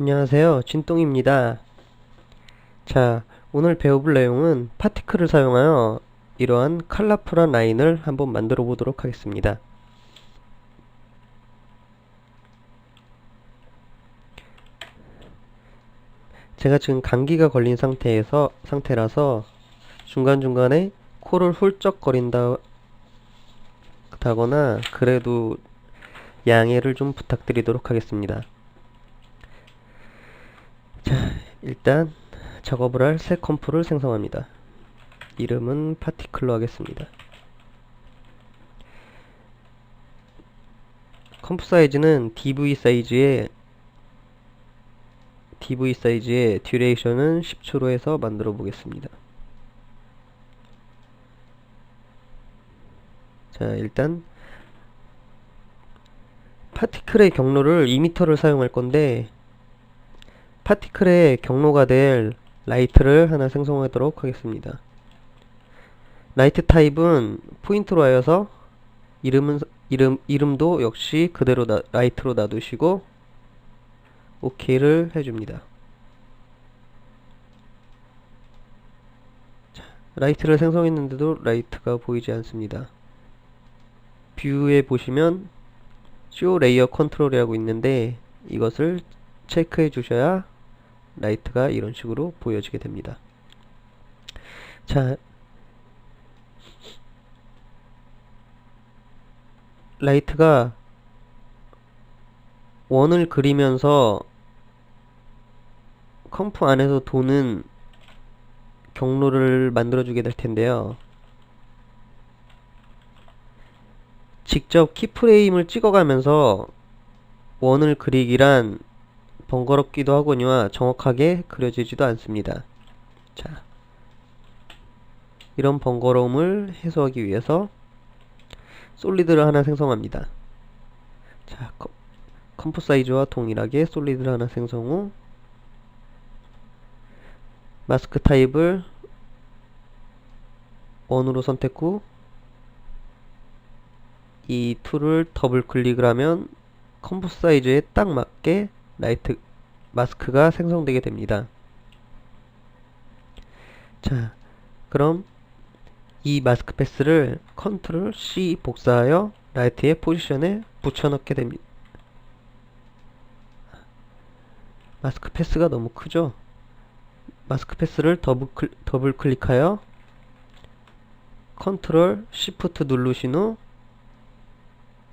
안녕하세요. 진똥입니다. 자, 오늘 배워볼 내용은 파티클을 사용하여 이러한 컬러풀한 라인을 한번 만들어 보도록 하겠습니다. 제가 지금 감기가 걸린 상태에서 상태라서 중간중간에 코를 훌쩍거린다 다거나 그래도 양해를 좀 부탁드리도록 하겠습니다. 자, 일단 작업을 할 새 컴프를 생성합니다. 이름은 파티클로 하겠습니다. 컴프 사이즈는 dv 사이즈의 dv 사이즈의 듀레이션은 10초로 해서 만들어 보겠습니다. 자, 일단 파티클의 경로를 2m를 사용할 건데 파티클의 경로가 될 라이트를 하나 생성하도록 하겠습니다. 라이트 타입은 포인트로 하여서 이름은 이름 이름도 역시 그대로 나, 라이트로 놔두시고 OK를 해줍니다. 자, 라이트를 생성했는데도 라이트가 보이지 않습니다. 뷰에 보시면 쇼 레이어 컨트롤이라고 있는데 이것을 체크해 주셔야 라이트가 이런 식으로 보여지게 됩니다. 자, 라이트가 원을 그리면서 컴프 안에서 도는 경로를 만들어주게 될 텐데요. 직접 키프레임을 찍어가면서 원을 그리기란 번거롭기도 하거니와 정확하게 그려지지도 않습니다. 자, 이런 번거로움을 해소하기 위해서 솔리드를 하나 생성합니다. 자, 컴포 사이즈와 동일하게 솔리드를 하나 생성 후 마스크 타입을 원으로 선택 후 이 툴을 더블 클릭을 하면 컴포 사이즈에 딱 맞게 라이트 마스크가 생성되게 됩니다. 자, 그럼 이 마스크 패스를 컨트롤 C 복사하여 라이트의 포지션에 붙여넣게 됩니다. 마스크 패스가 너무 크죠? 마스크 패스를 더블, 클, 더블 클릭하여 컨트롤 시프트 누르신 후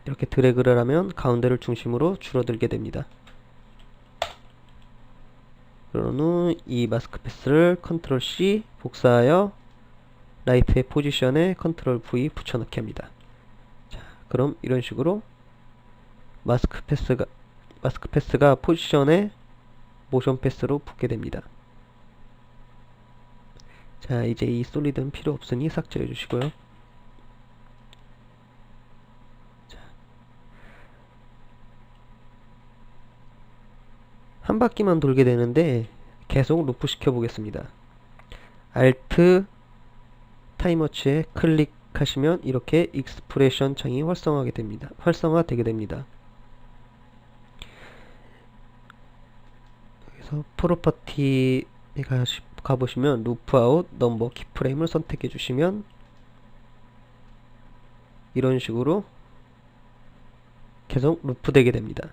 이렇게 드래그를 하면 가운데를 중심으로 줄어들게 됩니다. 그런 후 이 마스크 패스를 컨트롤 C 복사하여 라이트의 포지션에 컨트롤 V 붙여넣기 합니다. 자, 그럼 이런 식으로 마스크 패스가 마스크 패스가 포지션에 모션 패스로 붙게 됩니다. 자, 이제 이 솔리드는 필요 없으니 삭제해 주시고요. 한 바퀴만 돌게 되는데 계속 루프 시켜 보겠습니다. Alt 타임워치에 클릭하시면 이렇게 익스프레션 창이 활성화하게 됩니다. 활성화되게 됩니다. 그래서 프로퍼티에 가보시면 루프 아웃 넘버 키프레임을 선택해 주시면 이런 식으로 계속 루프 되게 됩니다.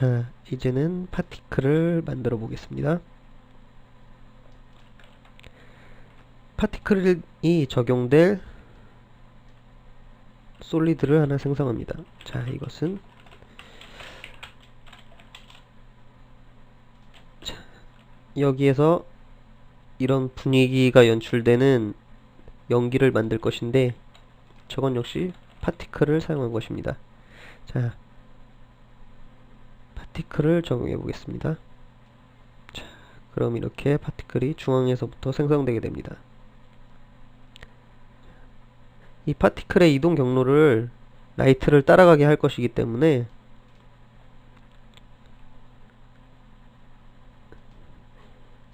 자, 이제는 파티클을 만들어 보겠습니다. 파티클이 적용될 솔리드를 하나 생성합니다. 자, 이것은 자, 여기에서 이런 분위기가 연출되는 연기를 만들 것인데 저건 역시 파티클을 사용한 것입니다. 자, 파티클을 적용해 보겠습니다. 자, 그럼 이렇게 파티클이 중앙에서부터 생성되게 됩니다. 이 파티클의 이동 경로를 라이트를 따라가게 할 것이기 때문에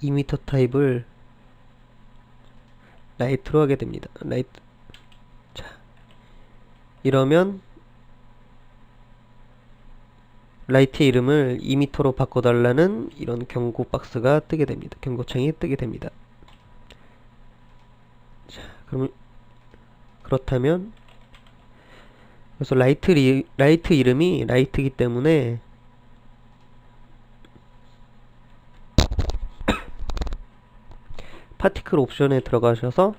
이미터 타입을 라이트로 하게 됩니다. 라이트 자 이러면 라이트의 이름을 2m로 바꿔달라는 이런 경고 박스가 뜨게 됩니다. 경고창이 뜨게 됩니다. 자, 그럼 그렇다면 그래서 라이트 리, 라이트 이름이 라이트이기 때문에 파티클 옵션에 들어가셔서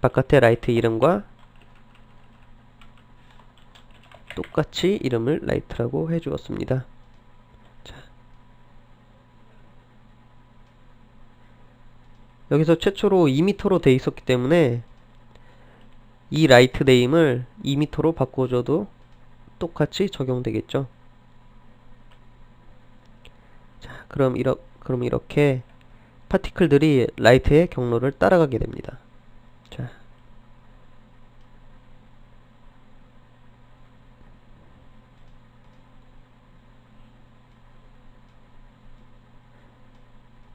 바깥에 라이트 이름과 똑같이 이름을 라이트라고 해주었습니다. 자. 여기서 최초로 2m로 돼 있었기 때문에 이 라이트 네임을 2m로 바꿔줘도 똑같이 적용되겠죠. 자, 그럼 이러, 그럼 이렇게 파티클들이 라이트의 경로를 따라가게 됩니다. 자.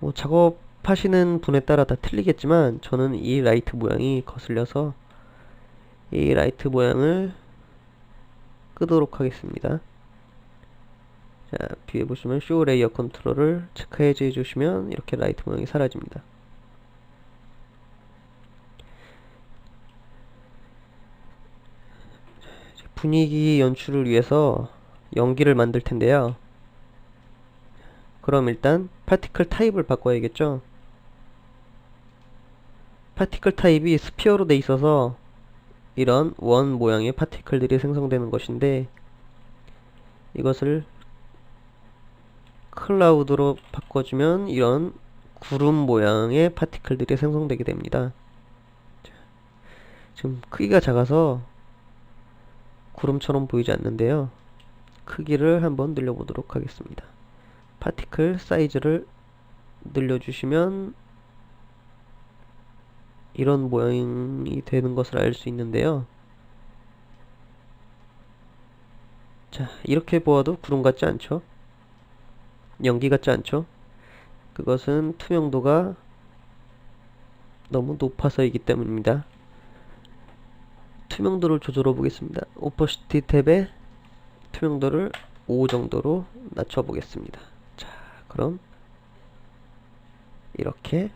뭐 작업하시는 분에 따라 다 틀리겠지만 저는 이 라이트 모양이 거슬려서 이 라이트 모양을 끄도록 하겠습니다. 자, 뒤에 보시면 쇼 레이어 컨트롤을 체크해 주시면 이렇게 라이트 모양이 사라집니다. 분위기 연출을 위해서 연기를 만들 텐데요. 그럼 일단 파티클 타입을 바꿔야겠죠. 파티클 타입이 스피어로 돼 있어서 이런 원 모양의 파티클들이 생성되는 것인데 이것을 클라우드로 바꿔주면 이런 구름 모양의 파티클들이 생성되게 됩니다. 지금 크기가 작아서 구름처럼 보이지 않는데요. 크기를 한번 늘려보도록 하겠습니다. 파티클 사이즈를 늘려주시면 이런 모양이 되는 것을 알 수 있는데요. 자, 이렇게 보아도 구름 같지 않죠? 연기 같지 않죠? 그것은 투명도가 너무 높아서이기 때문입니다. 투명도를 조절해 보겠습니다. 오퍼시티 탭에 투명도를 5 정도로 낮춰 보겠습니다. 자, 그럼 이렇게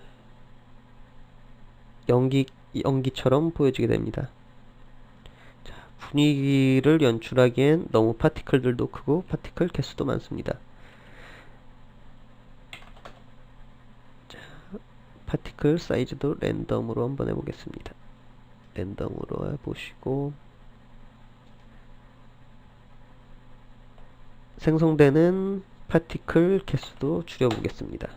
연기 연기처럼 보여지게 됩니다. 자, 분위기를 연출하기엔 너무 파티클들도 크고 파티클 개수도 많습니다. 자, 파티클 사이즈도 랜덤으로 한번 해보겠습니다. 랜덤으로 해보시고 생성되는 파티클 개수도 줄여보겠습니다.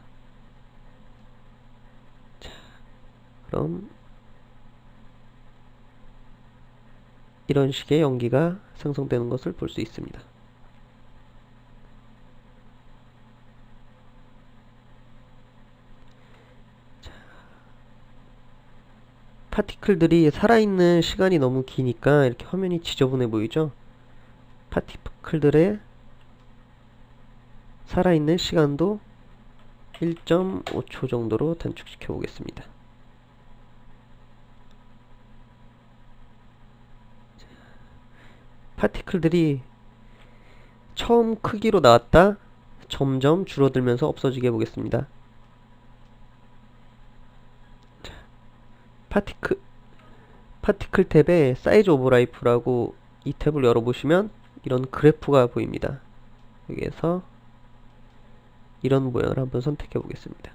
자, 그럼 이런 식의 연기가 생성되는 것을 볼 수 있습니다. 파티클들이 살아있는 시간이 너무 기니까 이렇게 화면이 지저분해 보이죠? 파티클들의 살아있는 시간도 1.5초 정도로 단축시켜 보겠습니다. 파티클들이 처음 크기로 나왔다 점점 줄어들면서 없어지게 해보겠습니다. 파티클 파티클 탭에 사이즈 오브 라이프라고 이 탭을 열어보시면 이런 그래프가 보입니다. 여기에서 이런 모양을 한번 선택해 보겠습니다.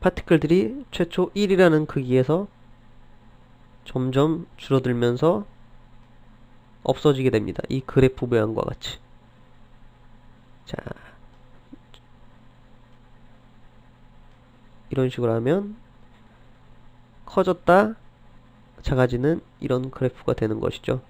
파티클들이 최초 1이라는 크기에서 점점 줄어들면서 없어지게 됩니다. 이 그래프 모양과 같이. 자, 이런 식으로 하면 커졌다 작아지는 이런 그래프가 되는 것이죠.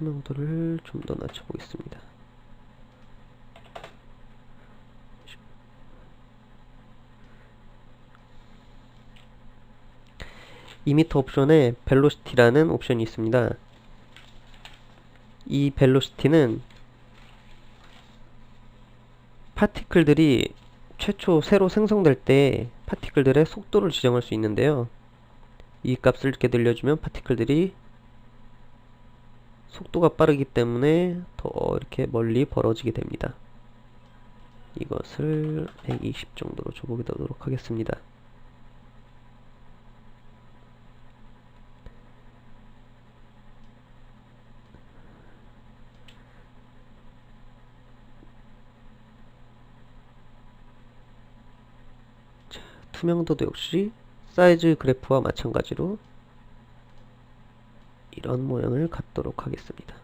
투명도를 좀 더 낮춰보겠습니다. 2m 옵션에 벨로시티라는 옵션이 있습니다. 이 벨로시티는 파티클들이 최초 새로 생성될 때 파티클들의 속도를 지정할 수 있는데요. 이 값을 이렇게 늘려주면 파티클들이 속도가 빠르기 때문에 더 이렇게 멀리 벌어지게 됩니다. 이것을 120 정도로 줘보도록 하겠습니다. 자, 투명도도 역시 사이즈 그래프와 마찬가지로 이런 모양을 갖도록 하겠습니다.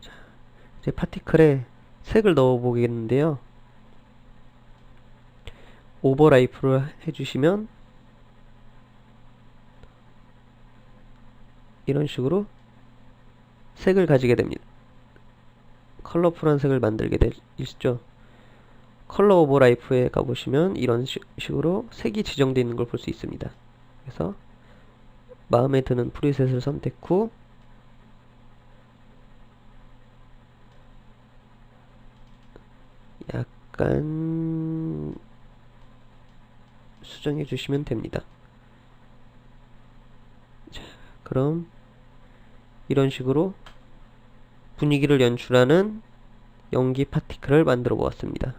자, 이제 파티클에 색을 넣어 보겠는데요. 오버라이프를 해주시면 이런 식으로 색을 가지게 됩니다. 컬러풀한 색을 만들게 되시죠. 컬러 오버라이프에 가보시면 이런 시, 식으로 색이 지정되어 있는 걸 볼 수 있습니다. 그래서 마음에 드는 프리셋을 선택 후 약간 수정해 주시면 됩니다. 자, 그럼 이런 식으로 분위기를 연출하는 연기 파티클을 만들어 보았습니다.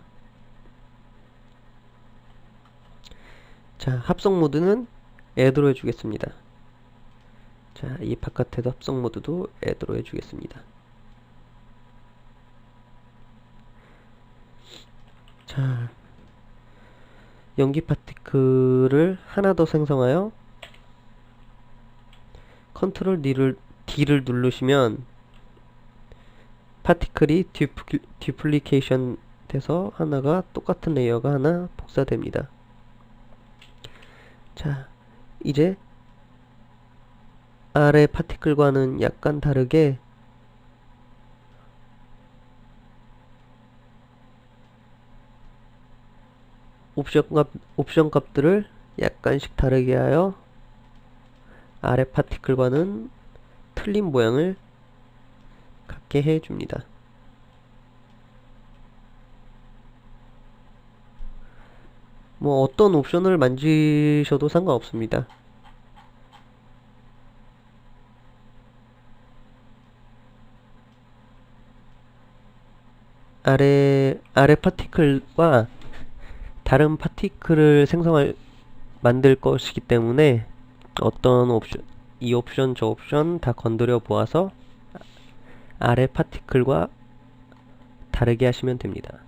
자, 합성 모드는 애드로 해주겠습니다. 자, 이 바깥에도 합성 모드도 애드로 해주겠습니다. 자, 연기 파티클을 하나 더 생성하여 컨트롤 D를, D를 누르시면 파티클이 듀플, 듀플리케이션 돼서 하나가 똑같은 레이어가 하나 복사됩니다. 자, 이제 아래 파티클과는 약간 다르게 옵션 값, 옵션 값들을 약간씩 다르게 하여 아래 파티클과는 틀린 모양을 갖게 해줍니다. 뭐 어떤 옵션을 만지셔도 상관없습니다. 아래 아래 파티클과 다른 파티클을 생성할 만들 것이기 때문에 어떤 옵션 이 옵션 저 옵션 다 건드려 보아서 아래 파티클과 다르게 하시면 됩니다.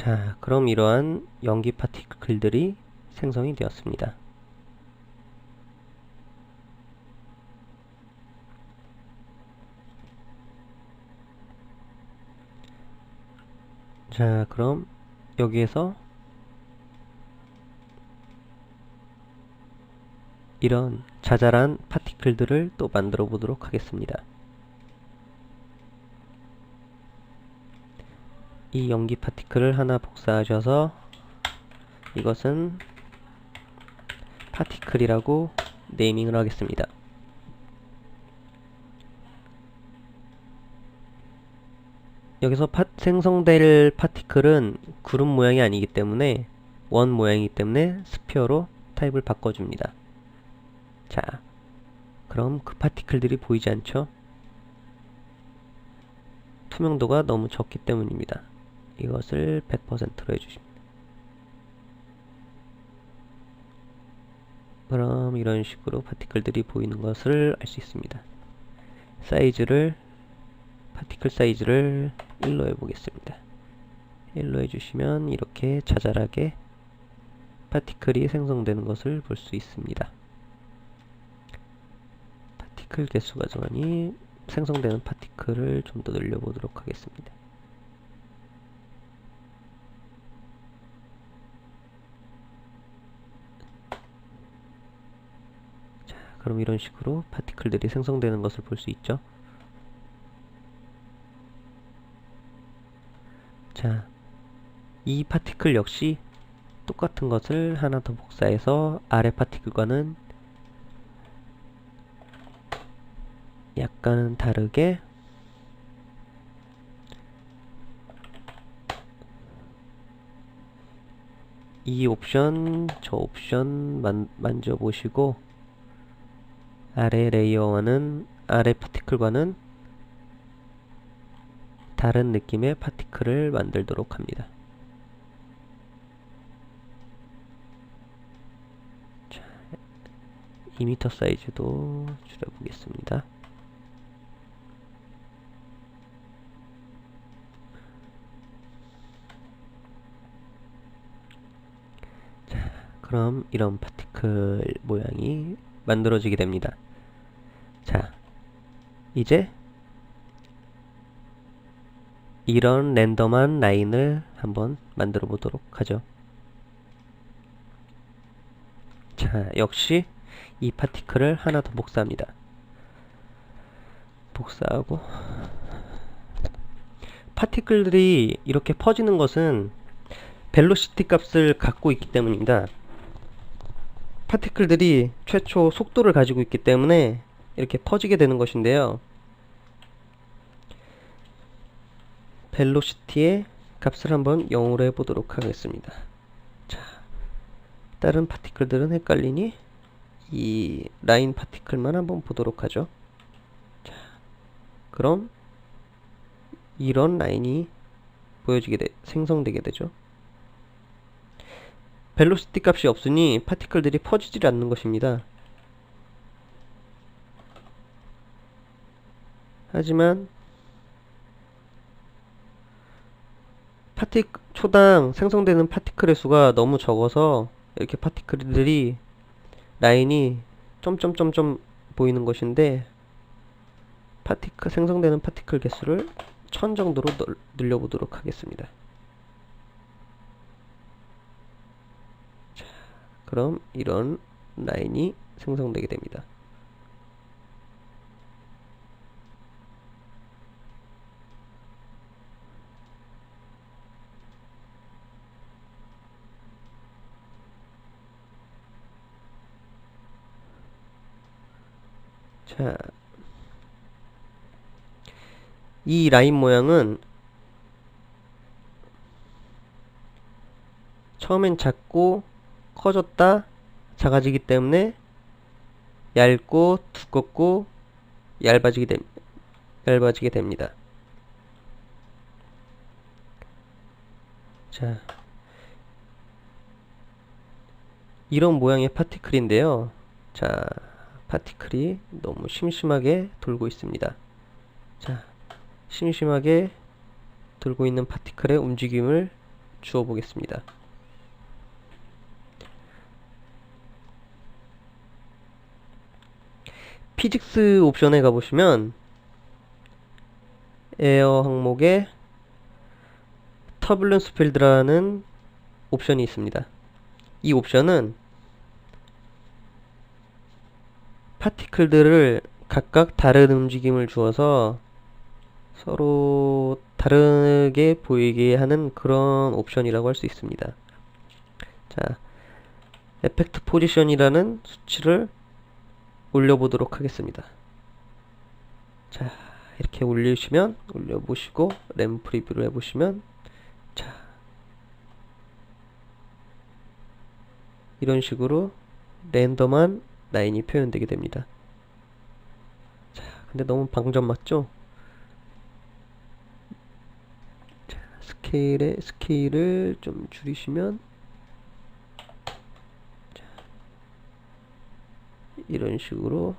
자, 그럼 이러한 연기 파티클들이 생성이 되었습니다. 자, 그럼 여기에서 이런 자잘한 파티클들을 또 만들어 보도록 하겠습니다. 이 연기 파티클을 하나 복사하셔서 이것은 파티클이라고 네이밍을 하겠습니다. 여기서 파, 생성될 파티클은 구름 모양이 아니기 때문에 원 모양이기 때문에 스피어로 타입을 바꿔줍니다. 자, 그럼 그 파티클들이 보이지 않죠? 투명도가 너무 적기 때문입니다. 이것을 100%로 해주십니다. 그럼 이런 식으로 파티클들이 보이는 것을 알 수 있습니다. 사이즈를 파티클 사이즈를 1로 해보겠습니다. 1로 해주시면 이렇게 자잘하게 파티클이 생성되는 것을 볼 수 있습니다. 파티클 개수 가져가니 생성되는 파티클을 좀 더 늘려보도록 하겠습니다. 그럼 이런 식으로 파티클들이 생성되는 것을 볼 수 있죠. 자, 이 파티클 역시 똑같은 것을 하나 더 복사해서 아래 파티클과는 약간은 다르게 이 옵션, 저 옵션 만, 만져보시고 아래 레이어와는 아래 파티클과는 다른 느낌의 파티클을 만들도록 합니다. 자, 2m 사이즈도 줄여보겠습니다. 그럼 이런 파티클 모양이 만들어지게 됩니다. 자, 이제 이런 랜덤한 라인을 한번 만들어 보도록 하죠. 자, 역시 이 파티클을 하나 더 복사합니다. 복사하고 파티클들이 이렇게 퍼지는 것은 벨로시티 값을 갖고 있기 때문입니다. 파티클들이 최초 속도를 가지고 있기 때문에 이렇게 퍼지게 되는 것인데요. 벨로시티의 값을 한번 0으로 해보도록 하겠습니다. 자, 다른 파티클들은 헷갈리니 이 라인 파티클만 한번 보도록 하죠. 자, 그럼 이런 라인이 보여지게 돼, 생성되게 되죠. 벨로시티 값이 없으니 파티클들이 퍼지질 않는 것입니다. 하지만 파티 초당 생성되는 파티클의 수가 너무 적어서 이렇게 파티클들이 라인이 점점점점 보이는 것인데 파티클 생성되는 파티클 개수를 1000 정도로 늘려보도록 하겠습니다. 그럼 이런 라인이 생성되게 됩니다. 자, 이 라인 모양은 처음엔 작고 커졌다 작아지기 때문에 얇고 두껍고 얇아지게, 됩, 얇아지게 됩니다. 자, 이런 모양의 파티클인데요. 자, 파티클이 너무 심심하게 돌고 있습니다. 자, 심심하게 돌고 있는 파티클의 움직임을 주어 보겠습니다. 피직스 옵션에 가보시면 에어 항목에 터블런스 필드라는 옵션이 있습니다. 이 옵션은 파티클들을 각각 다른 움직임을 주어서 서로 다르게 보이게 하는 그런 옵션이라고 할 수 있습니다. 자, 에펙트 포지션이라는 수치를 올려보도록 하겠습니다. 자, 이렇게 올리시면 올려보시고 램 프리뷰를 해보시면 자 이런 식으로 랜덤한 라인이 표현되게 됩니다. 자, 근데 너무 방점 맞죠? 자, 스케일의 스케일을 좀 줄이시면 이런 식으로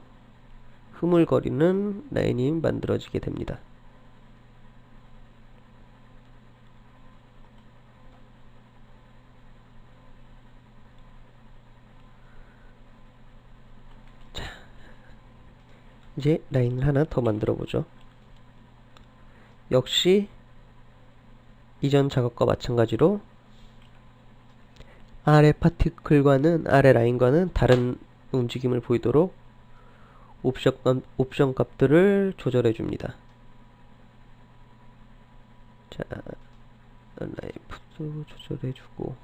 흐물거리는 라인이 만들어지게 됩니다. 자, 이제 라인을 하나 더 만들어 보죠. 역시 이전 작업과 마찬가지로 아래 파티클과는 아래 라인과는 다른 움직임을 보이도록 옵션, 값- 옵션 값들을 조절해 줍니다. 자, 라이프도 조절해 주고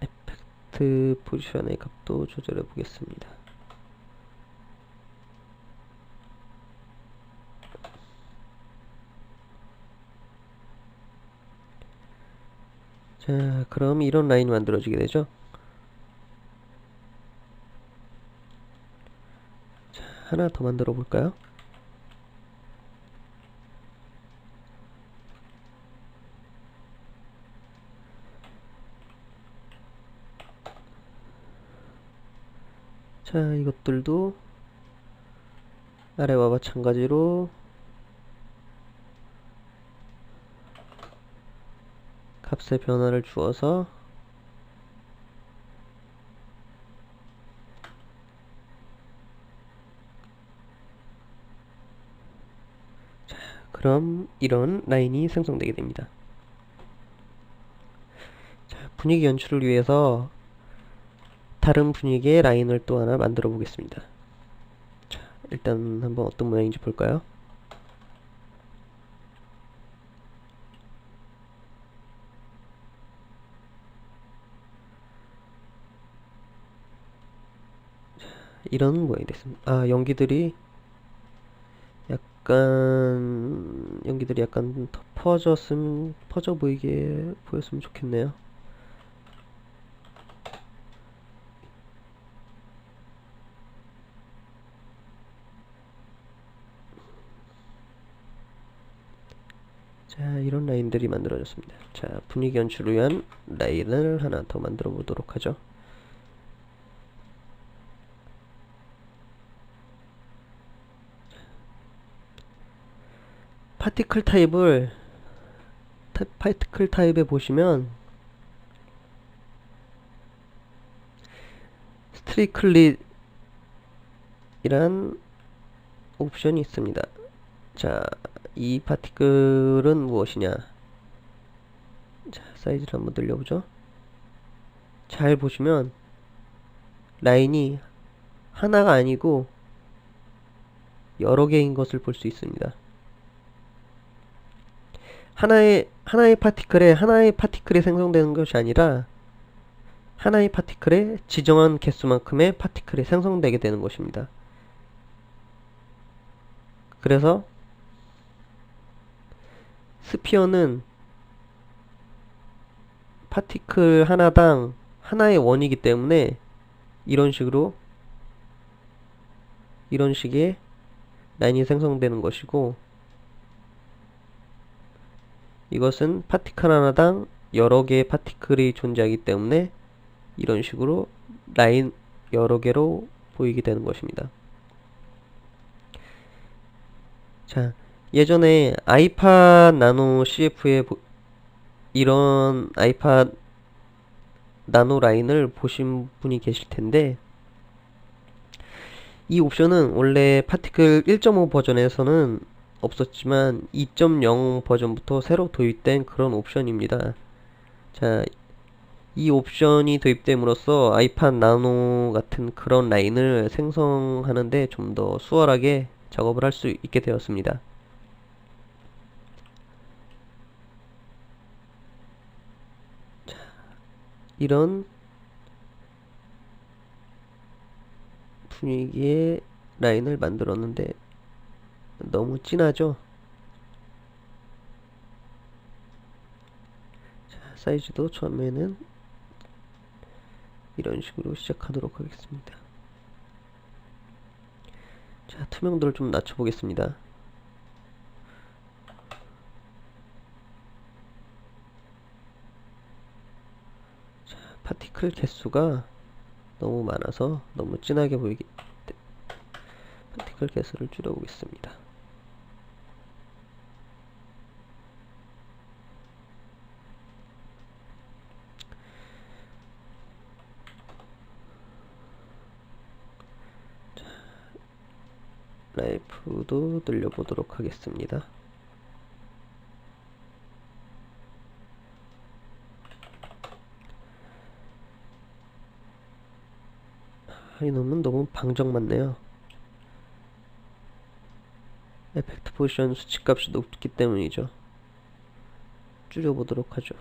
에펙트 포지션의 값도 조절해 보겠습니다. 자, 그럼 이런 라인이 만들어지게 되죠. 자, 하나 더 만들어 볼까요? 자, 이것들도 아래와 마찬가지로 값의 변화를 주어서 자, 그럼 이런 라인이 생성되게 됩니다. 자, 분위기 연출을 위해서 다른 분위기의 라인을 또 하나 만들어 보겠습니다. 자, 일단 한번 어떤 모양인지 볼까요? 이런 모양이 됐습니다. 아, 연기들이 약간 연기들이 약간 더 퍼졌음 퍼져 보이게 보였으면 좋겠네요. 자, 이런 라인들이 만들어졌습니다. 자, 분위기 연출을 위한 라인을 하나 더 만들어 보도록 하죠. 파티클 타입을 타, 파티클 타입에 보시면 스트리클릿 이란 옵션이 있습니다. 자, 이 파티클은 무엇이냐? 자, 사이즈를 한번 늘려보죠. 잘 보시면 라인이 하나가 아니고 여러 개인 것을 볼 수 있습니다. 하나의 하나의 파티클에 하나의 파티클이 생성되는 것이 아니라 하나의 파티클에 지정한 개수만큼의 파티클이 생성되게 되는 것입니다. 그래서 스피어는 파티클 하나당 하나의 원이기 때문에 이런 식으로 이런 식의 라인이 생성되는 것이고 이것은 파티클 하나당 여러 개의 파티클이 존재하기 때문에 이런 식으로 라인 여러 개로 보이게 되는 것입니다. 자, 예전에 아이팟 나노 CF에 보, 이런 아이팟 나노 라인을 보신 분이 계실 텐데 이 옵션은 원래 파티클 1.5 버전에서는 없었지만 2.0 버전부터 새로 도입된 그런 옵션입니다. 자, 이 옵션이 도입됨으로써 아이팟 나노 같은 그런 라인을 생성하는데 좀 더 수월하게 작업을 할 수 있게 되었습니다. 자, 이런 분위기의 라인을 만들었는데 너무 진하죠? 자, 사이즈도 처음에는 이런 식으로 시작하도록 하겠습니다. 자, 투명도를 좀 낮춰보겠습니다. 자, 파티클 개수가 너무 많아서 너무 진하게 보이기 때문에 파티클 개수를 줄여보겠습니다. 라이프도 늘려보도록 하겠습니다. 이놈은 너무 방정 맞네요. 에펙트 포지션 수치값이 높기 때문이죠. 줄여보도록 하죠.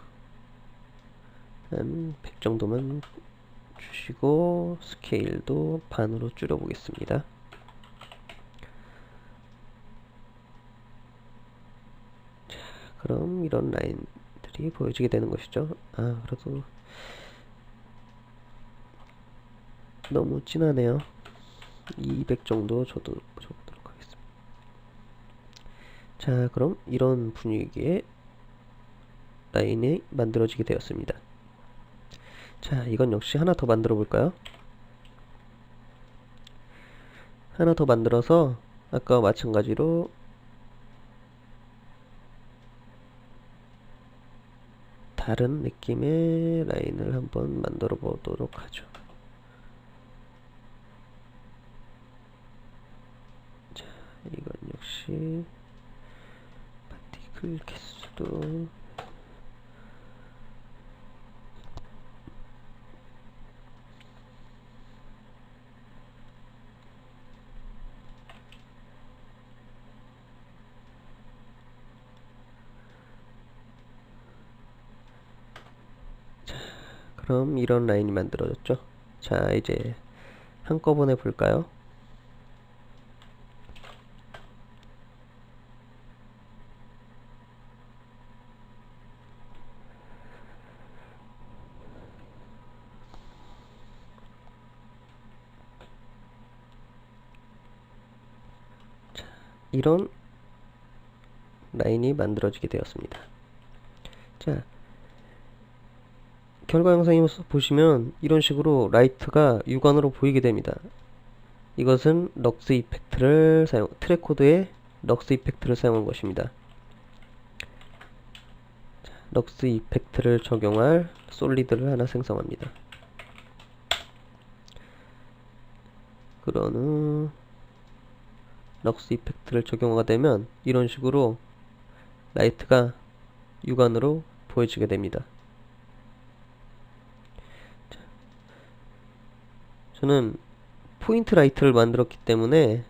한 100 정도만 주시고 스케일도 반으로 줄여보겠습니다. 자, 그럼 이런 라인들이 보여지게 되는 것이죠. 아, 그래도 너무 진하네요. 200 정도 줘도 줘보도록 하겠습니다. 자, 그럼 이런 분위기의 라인이 만들어지게 되었습니다. 자, 이건 역시 하나 더 만들어 볼까요? 하나 더 만들어서 아까와 마찬가지로 다른 느낌의 라인을 한번 만들어 보도록 하죠. 자, 이건 역시 파티클 개수도 그럼 이런 라인이 만들어졌죠. 자, 이제 한꺼번에 볼까요? 자, 이런 라인이 만들어지게 되었습니다. 자, 결과 영상에서 보시면 이런 식으로 라이트가 육안으로 보이게 됩니다. 이것은 럭스 이펙트를 사용, 트랙 코드에 럭스 이펙트를 사용한 것입니다. 자, 럭스 이펙트를 적용할 솔리드를 하나 생성합니다. 그런 후 럭스 이펙트를 적용하게 되면 이런 식으로 라이트가 육안으로 보여지게 됩니다. 저는 포인트 라이트를 만들었기 때문에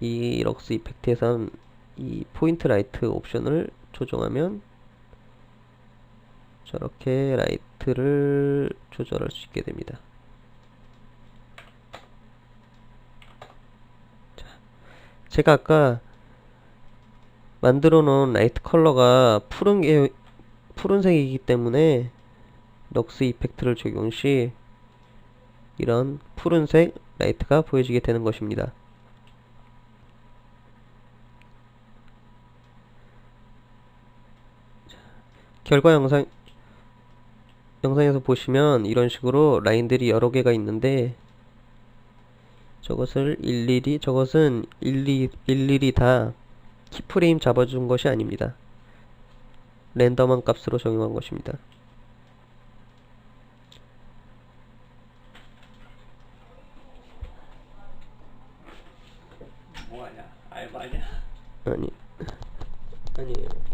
이 럭스 이펙트에선 이 포인트 라이트 옵션을 조정하면 저렇게 라이트를 조절할 수 있게 됩니다. 자, 제가 아까 만들어 놓은 라이트 컬러가 푸른 게 푸른색이기 때문에 럭스 이펙트를 적용 시 이런 푸른색 라이트가 보여지게 되는 것입니다. 결과 영상 영상에서 보시면 이런 식으로 라인들이 여러 개가 있는데 저것을 일일이 저것은 일일이, 일일이 다 키프레임 잡아준 것이 아닙니다. 랜덤한 값으로 적용한 것입니다. 뭐하냐?